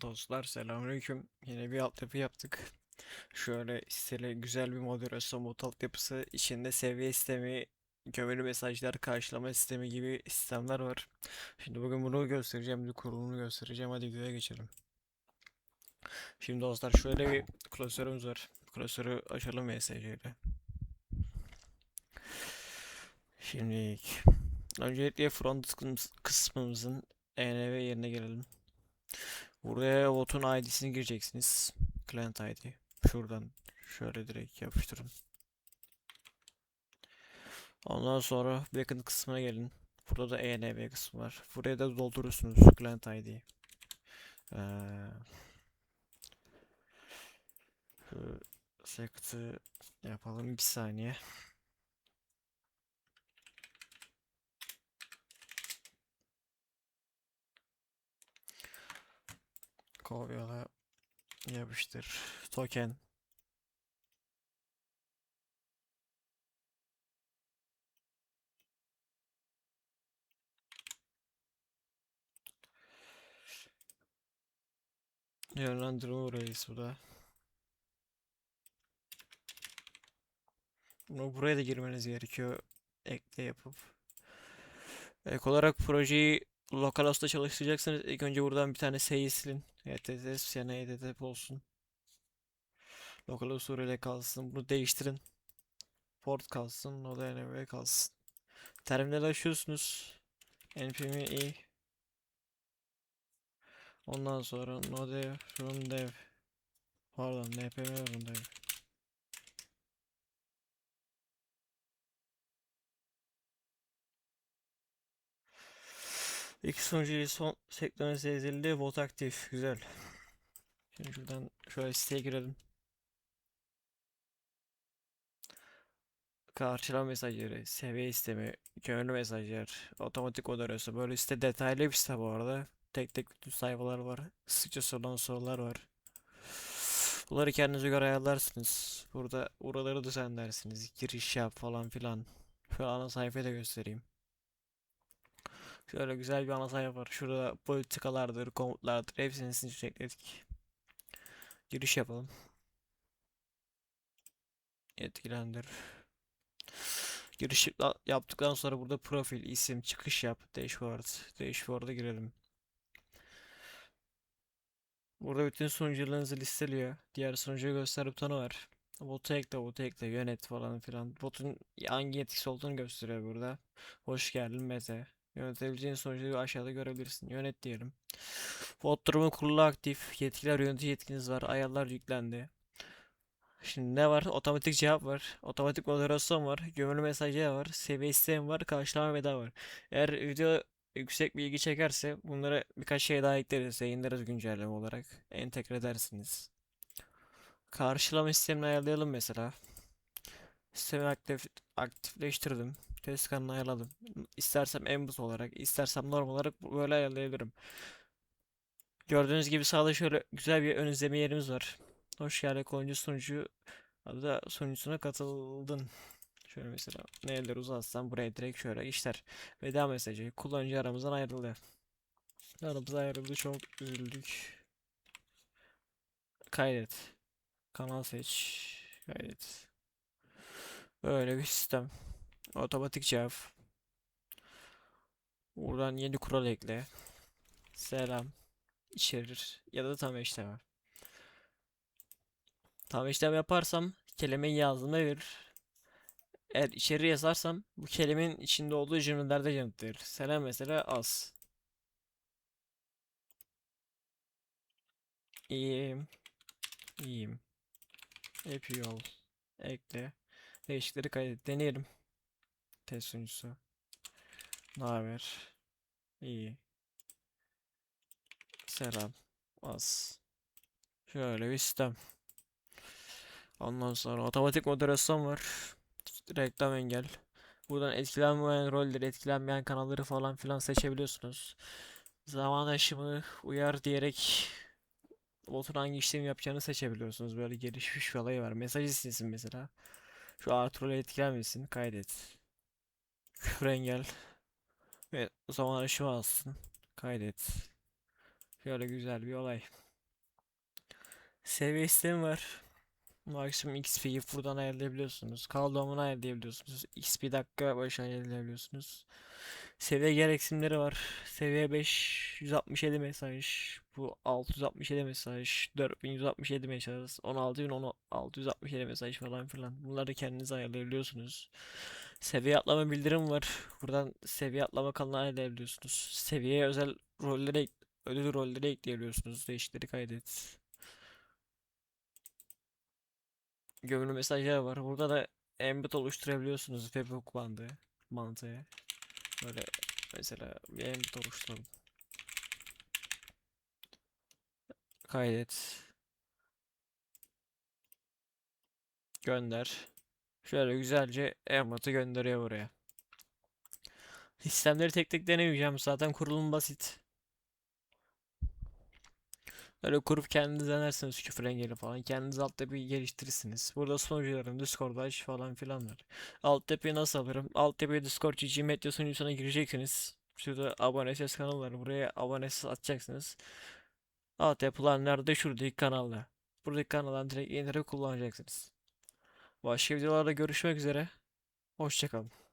Dostlar selamünaleyküm. Yine bir altyapı yaptık. Şöyle siteli güzel bir moderasyon bot altyapısı içinde seviye sistemi, gömülü mesajlar karşılama sistemi gibi sistemler var. Şimdi bugün bunu göstereceğim, bir kurulumunu göstereceğim. Hadi videoya geçelim. Şimdi dostlar şöyle bir klasörümüz var. Klasörü açalım MSC ile. Şimdi öncelikle front kısmımız- kısmımızın ENV yerine gelelim. Buraya botun ID'sini gireceksiniz. Client ID. Şuradan şöyle direkt yapıştırın. Ondan sonra backend kısmına gelin. Burada da ENB kısmı var. Buraya da doldurursunuz client ID'yi. Ee, şu yapalım bir saniye. Kopyala yapıştır. Token. Yönlendirme reis bu da. Bunu buraya da girmeniz gerekiyor. Ekle yapıp. Ek olarak projeyi localhost'ta çalıştıracaksınız. İlk önce buradan bir tane S'yi silin. HTTPS yana HTTP olsun. Localhost URL kalsın. Bunu değiştirin. Port kalsın. O kalsın. Terminal açıyorsunuz. npm i Ondan sonra node run dev pardon npm run dev İki sunucuyu son sekmemize ezildi. Bot aktif. Güzel. Şimdi şuradan şöyle siteye girelim. Karşılama mesajları, seviye istemi, gömülü mesajlar, otomatik moderasyon. Böyle site detaylı bir site bu arada. Tek tek bütün sayfalar var. Sıkça sorulan sorular var. Bunları kendinize göre ayarlarsınız. Burada buraları düzenlersiniz. Giriş yap falan filan. Şöyle ana sayfayı da göstereyim. Şöyle güzel bir ana sayfa var. Şurada politikalardır, komutlardır. Hepsini sizin için ekledik. Giriş yapalım. Etkilendir. Giriş yaptıktan sonra burada profil, isim, çıkış yap, dashboard. Dashboard'a girelim. Burada bütün sunucularınızı listeliyor. Diğer sunucuyu göster butonu var. Botu ekle, botu ekle, yönet falan filan. Botun hangi yetkisi olduğunu gösteriyor burada. Hoş geldin Mete. Yönetebileceğin sunucuyu aşağıda görebilirsin. Yönet diyelim. Bot durumu kurulu aktif. Yetkiler yönetici yetkiniz var. Ayarlar yüklendi. Şimdi ne var? Otomatik cevap var. Otomatik moderasyon var. Gömülü mesajı var. Seviye sistemi var. Karşılama veda var. Eğer video yüksek bir ilgi çekerse bunlara birkaç şey daha ekleriz. Yayınlarız güncelleme olarak. Entegre edersiniz. Karşılama sistemini ayarlayalım mesela. Sistemi aktif, aktifleştirdim. Test kanalını ayarladım. İstersem Embed olarak, istersem normal olarak böyle ayarlayabilirim. Gördüğünüz gibi sağda şöyle güzel bir ön izleme yerimiz var. Hoş geldin kullanıcı sunucu adı da sunucusuna katıldın. Şöyle mesela mailleri uzatsam buraya direkt şöyle işler. Veda mesajı. Kullanıcı aramızdan ayrıldı. Aramızdan ayrıldı çok üzüldük. Kaydet. Kanal seç. Kaydet. Böyle bir sistem. Otomatik cevap. Buradan yeni kural ekle. Selam. içerir ya da tam işleme. Tam işlem yaparsam kelimeyi yazdığında verir. Eğer içeri yazarsam bu kelimenin içinde olduğu cümlelerde yanıt verir. Selam mesela az. İyiyim. İyiyim. Yol. Ekle. Değişikleri kaydet. Deneyelim. Test sunucusu. Ne haber? İyi. Selam. Az. Şöyle bir sistem. Ondan sonra otomatik moderasyon var. Reklam engel. Buradan etkilenmeyen rolleri, etkilenmeyen kanalları falan filan seçebiliyorsunuz. Zaman aşımı uyar diyerek botun hangi işlemi yapacağını seçebiliyorsunuz. Böyle gelişmiş bir olay var. Mesaj istesin mesela. Şu artı rolü etkilenmesin. Kaydet. Küfür engel. Ve zaman aşımı alsın. Kaydet. Şöyle güzel bir olay. Seviye sistemi var. Maksimum XP'yi buradan ayarlayabiliyorsunuz. Kaldığımını ayarlayabiliyorsunuz. XP dakika başı ayarlayabiliyorsunuz. Seviye gereksinimleri var. Seviye 5 167 mesaj. Bu 667 mesaj. 4167 mesaj. 16667 mesaj falan filan. Bunları kendiniz ayarlayabiliyorsunuz. Seviye atlama bildirim var. Buradan seviye atlama kanalını ayarlayabiliyorsunuz. Seviyeye özel rolleri ödül rolleri ekleyebiliyorsunuz. Değişikleri kaydet. Gömülü mesajlar var. Burada da embed oluşturabiliyorsunuz. Webhook bandı mantığı. Böyle mesela embed oluşturalım. Kaydet. Gönder. Şöyle güzelce embed'i gönderiyor buraya. Sistemleri tek tek denemeyeceğim. Zaten kurulum basit. Öyle kurup kendiniz denersiniz küfür engeli falan. Kendiniz bir geliştirirsiniz. Burada sunucularım, Discord aç falan filan var. Alt tepeyi nasıl alırım? Alt tepeye Discord GG Medya sunucusuna gireceksiniz. Şurada abone ses var. Buraya abone ses atacaksınız. Alt yapılanlarda şuradaki kanalda. Buradaki kanaldan direkt indirip kullanacaksınız. Başka videolarda görüşmek üzere. Hoşçakalın.